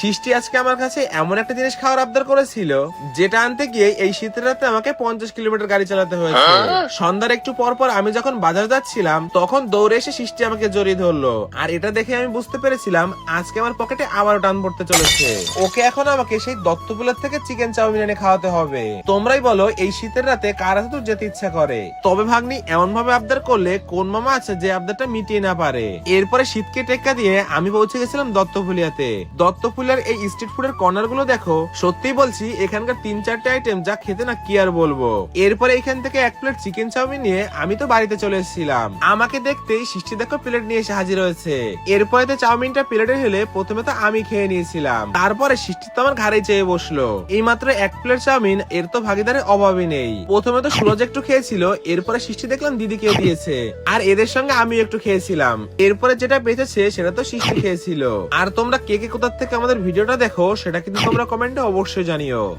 সৃষ্টি আজকে আমার কাছে এমন একটা জিনিস খাওয়ার আবদার করেছিল যেটা আনতে গিয়ে এই শীতের রাতে আমাকে পঞ্চাশ কিলোমিটার গাড়ি চালাতে হয়েছে। সন্ধ্যার একটু পর পর আমি যখন বাজার যাচ্ছিলাম তখন দৌড়ে এসে সৃষ্টি আমাকে জড়িয়ে ধরলো। আর এটা দেখে আমি বুঝতে পেরেছিলাম আজকে আমার পকেটে আবারও টান পড়তে চলেছে। ওকে এখন আমাকে সেই দত্তপুলের থেকে চিকেন চাউমিন এনে খাওয়াতে হবে। তোমরাই বলো এই শীতের রাতে কার দূর যেতে ইচ্ছা করে? তবে ভাগ্নি এমন ভাবে আবদার করলে কোন মামা আছে যে আবদারটা মিটিয়ে না পারে? এরপরে শীতকে টেক্কা দিয়ে আমি পৌঁছে গেছিলাম দত্তফুলিয়াতে দত্তফুলিয়ার এই স্ট্রিট ফুডের কর্নারগুলো দেখো। সত্যি বলছি, এখানকার তিন চারটে আইটেম যা খেতে না কি আর বলব। এরপরে এখান থেকে এক প্লেট চিকেন চাউমিন নিয়ে আমি তো বাড়িতে চলে এসেছিলাম। আমাকে দেখতেই সৃষ্টি দেখো প্লেট নিয়ে এসে হাজির হয়েছে। এরপরে তো চাউমিনটা প্লেটে হলে প্রথমে তো আমি খেয়ে নিয়েছিলাম। তারপরে সৃষ্টি তো আমার ঘাড়ে চেয়ে বসল। এই মাত্র এক প্লেট চাউমিন, এর তো ভাগিদারের অভাবই নেই। প্রথমে তো সুরজ একটু খেয়েছিল, এরপরে সৃষ্টি দেখলাম দিদিকে দিয়েছে। আর এদের সঙ্গে আমি একটু খেয়েছিলাম। এরপরে যেটা বেঁচেছে, সেটা তো সৃষ্টি খেয়েছিল। আর তোমরা কে কে কোথার থেকে আমাদের ভিডিওটা দেখো সেটা কিন্তু তোমরা কমেন্টে অবশ্যই জানিও।